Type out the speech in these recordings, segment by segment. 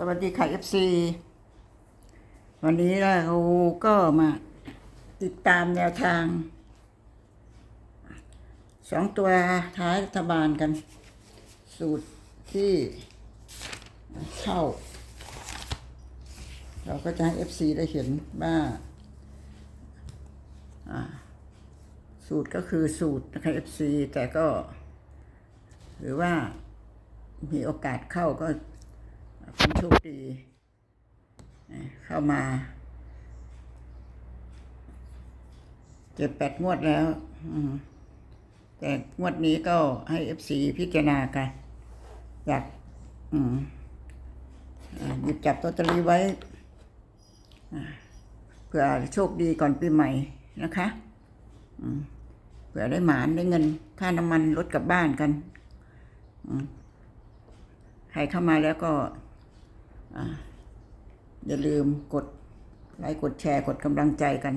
สวัสดีค่ะ FC วันนี้เราก็มาติดตามแนวทางสองตัวท้ายรัฐบาลกัน สูตรที่เข้า เราก็จะให้ FC ได้เห็นว่าสูตรก็คือสูตรนะคะ FC แต่ก็ หรือว่ามีโอกาสเข้าก็ เป็นโชคดีเข้ามาเจ็ดแปดงวดแล้วแต่งวดนี้ก็ให้เอฟซีพิจารณากันอยากอืมอ่าหยิบจับตัวตอรีไว้เผื่อโชคดีก่อนปีใหม่นะคะเผื่อได้หมานได้เงิน ค่าน้ำมันรถกลับบ้านกันใครเข้ามาแล้วก็ อย่าลืมกดไลค์กดแชร์กดกำลังใจกัน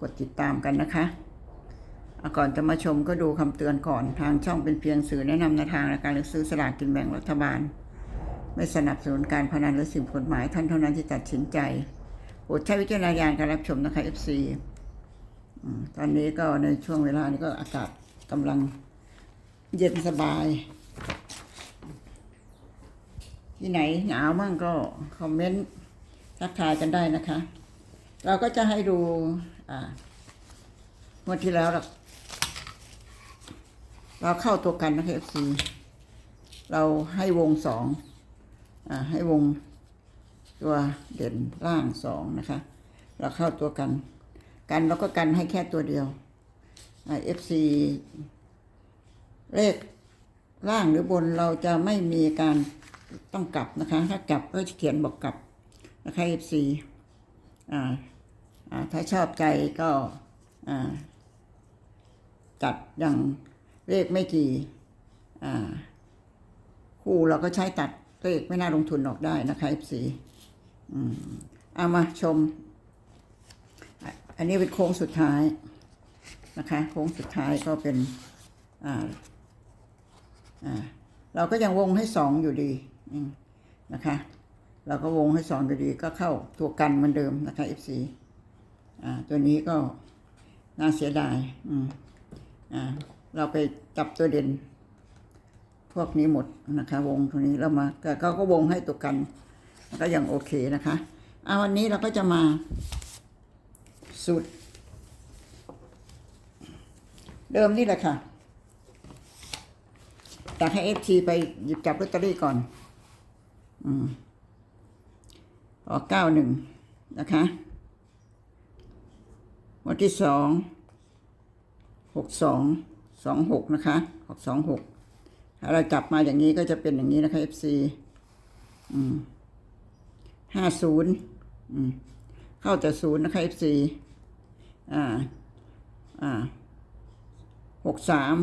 กดติดตามกันนะคะก่อนจะมาชมก็ดูคำเตือนก่อนทางช่องเป็นเพียงสื่อแนะนำในทางในการเลือกซื้อสลากกินแบ่งรัฐบาล ไม่สนับสนุนการพนันหรือสิ่งผิดกฎหมายท่านเท่านั้นที่ตัดสินใจโปรดใช้วิจารณญาณการรับชมนะคะ FC อืมตอนนี้ก็ในช่วงเวลานี้ก็อากาศกำลังเย็นสบาย ที่ไหนหนาวมั่งก็คอมเมนต์ทักทายกันได้นะคะ เราก็จะให้ดูอ่างวดที่แล้วเราเราเข้าตัวกันนะคะเอฟซีเราให้วงสองอ่าให้วงตัวเด่นล่างสองนะคะ เราเข้าตัวกัน กันแล้วก็กันให้แค่ตัวเดียวเอฟซีเลขล่างหรือบนเราจะไม่มีการ ต้องกลับนะคะ ถ้ากลับก็จะเขียนบอกกลับนะคะเอฟซีอ่าอ่าถ้าชอบใจก็อ่าจัดอย่างเลขไม่กี่อ่าคู่เราก็ใช้ตัดเลขไม่น่าลงทุนออกได้นะคะ FC อืมเอามาชม อันนี้เป็นโค้งสุดท้ายนะคะ โค้งสุดท้ายก็เป็นอ่าอ่าเราก็ยังวงให้สองอยู่ดี นะคะ เราก็วงให้สองอยู่ดีก็เข้าตัวกันเหมือนเดิมนะคะ FC อ่า ตัวนี้ก็น่าเสียดายอืมอ่า เราไปจับตัวเด่น พวกนี้หมดนะคะ วงตัวนี้แล้วมาแต่เขาก็วงให้ตัวกัน ก็ยังโอเคนะคะเอาวันนี้เราก็จะมาสูตร เดิมนี่แหละค่ะ แต่ให้เอฟทีไปหยิบจับลอตเตอรี่ก่อน ออกเก้าหนึ่งนะคะวันที่สองหกสองสองหกนะคะออกสองหกถ้าเราจับมาอย่างนี้ก็จะเป็นอย่างนี้นะคะ FC อืมห้าศูนย์อืมเข้าแต่ศูนย์นะคะ FC อ่าอ่าหกสาม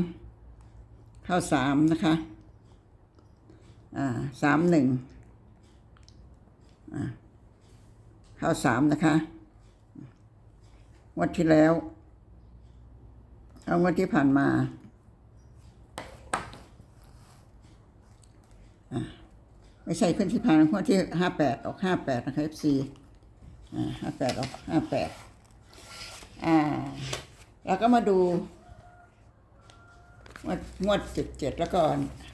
เข้าสามนะคะ อ่าสามหนึ่ง ข้าสามนะคะงวดที่แล้ว เอางวดที่ผ่านมาไม่ใช่ขึ้นที่ผ่านงวดที่ห้าแปดออกห้าแปดนะคะ FC ห้าแปดออกห้าแปดอ่าแล้วก็มาดูงวดงวดเจ็ดเจ็ดแล้วก็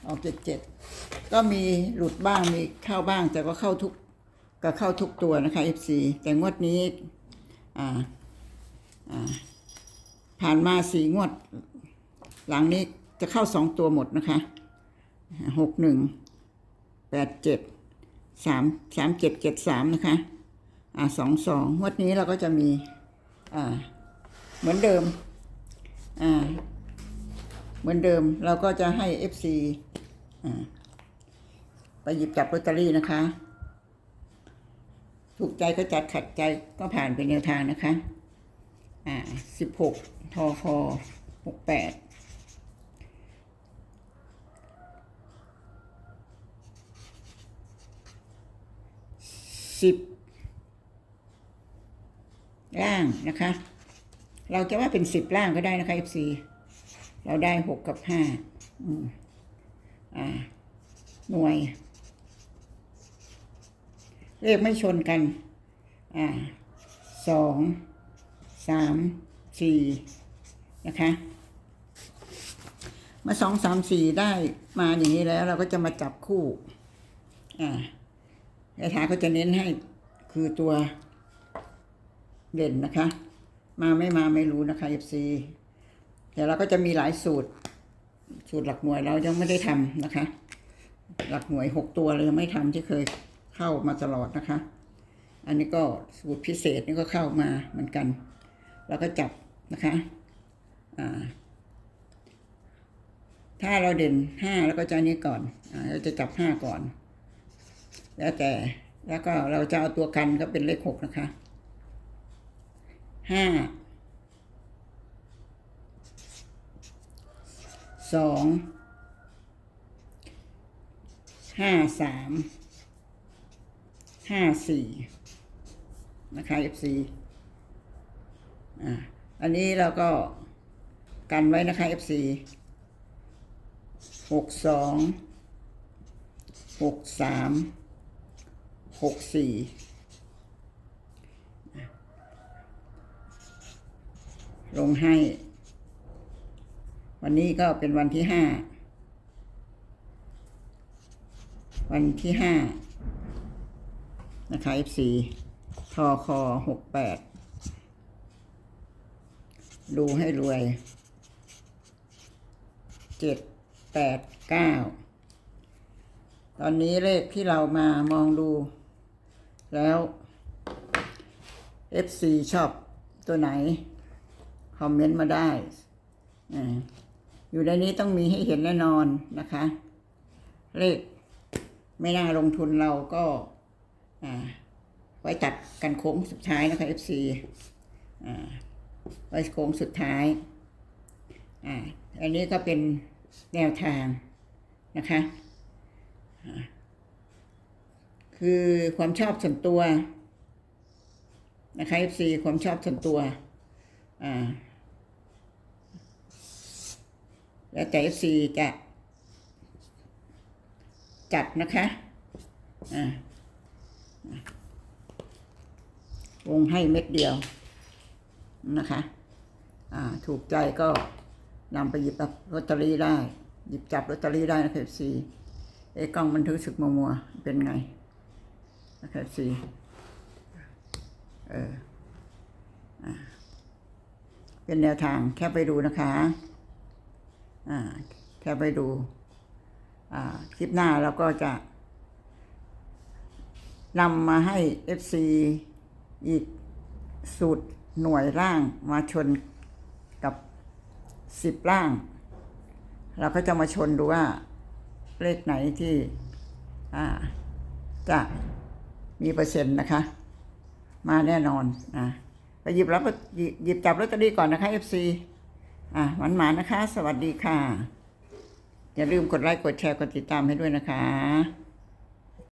ออกเจ็ดเจ็ดก็มีหลุดบ้างมีเข้าบ้างแต่ก็เข้าทุก ก็เข้าทุกตัวนะคะ FC แต่งวดนี้ผ่านมาสี่งวด หลังนี้จะเข้าสองตัวหมดนะคะหกหนึ่งแปดเจ็ดสามสามเจ็ดเจ็ดสามนะคะอ่าสองสองงวดนี้เราก็จะมีอ่าเหมือนเดิมอ่าเหมือนเดิมเราก็จะให้เอฟซีอ่าไปหยิบจับลอตเตอรี่นะคะ ถูกใจก็จัดขัดใจก็ผ่านเป็นแนวทางนะคะ อ่าสิบหกทอคอหกแปดสิบล่างนะคะ เราจะว่าเป็นสิบล่างก็ได้นะคะ FC เราได้หกกับห้าอ่า หน่วย เลขไม่ชนกัน อ่าสองสามสี่นะคะ มาสองสามสี่ได้มาอย่างนี้แล้ว เราก็จะมาจับคู่ อ่าคาถาก็จะเน้นให้คือตัวเด่นนะคะ มาไม่มาไม่รู้นะคะ FC แต่เราก็จะมีหลายสูตร สูตรหลักหน่วยเรายังไม่ได้ทำนะคะ หลักหน่วยหกตัวเรายังไม่ทำที่เคย เข้ามาตลอดนะคะ อันนี้ก็สูตรพิเศษนี่ก็เข้ามาเหมือนกันเราก็จับนะคะถ้าเราเด่นห้าแล้วก็จะนี้ก่อนอเราจะจับห้าก่อน แล้วแต่แล้วก็เราจะเอาตัวกันก็เป็นเลขหกนะคะห้าสองห้าสาม ห้าสี่นะคะ FC อ่าอันนี้เราก็กันไว้นะคะ FC หกสองหกสามหกสี่ลงให้ วันนี้ก็เป็นวันที่ห้าวันที่ห้า นะคะ F4 ทอคอหกแปดดูให้รวยเจ็ดแปดเก้าตอนนี้เลขที่เรามามองดู แล้ว F4 ชอบตัวไหน คอมเมนต์มาได้อ่าอยู่ในนี้ต้องมีให้เห็นแน่นอนนะคะ เลขไม่น่าลงทุนเราก็ ไว้ตัดกันโค้งสุดท้ายนะคะ FC ไว้โค้งสุดท้ายอันนี้ก็เป็นแนวทางนะคะคือความชอบส่วนตัวนะคะ FC ความชอบส่วนตัวแล้วแต่ FC จะจัดนะคะอ่า วงให้เม็ดเดียวนะคะอ่าถูกใจก็นำไปหยิบลอตเตอรี่ได้ หยิบจับลอตเตอรี่ได้นะครับซีเอ้กล้องมันถือสึกมัวมัวเป็นไงนะครับซีเอออ่เป็นแนวทางแค่ไปดูนะคะอ่าแค่ไปดูอ่าคลิปหน้าเราก็จะ นำมาให้ FC อีกสูตรหน่วยร่างมาชนกับสิบร่าง เราก็จะมาชนดูว่าเลขไหนที่จะมีเปอร์เซ็นต์นะคะ มาแน่นอนอะไปหยิบรับหยิบหยิบจับลอตเตอรี่ก่อนนะคะ FC อะหมันหมานะคะ สวัสดีค่ะ อย่าลืมกดไลค์กดแชร์กดติดตามให้ด้วยนะคะ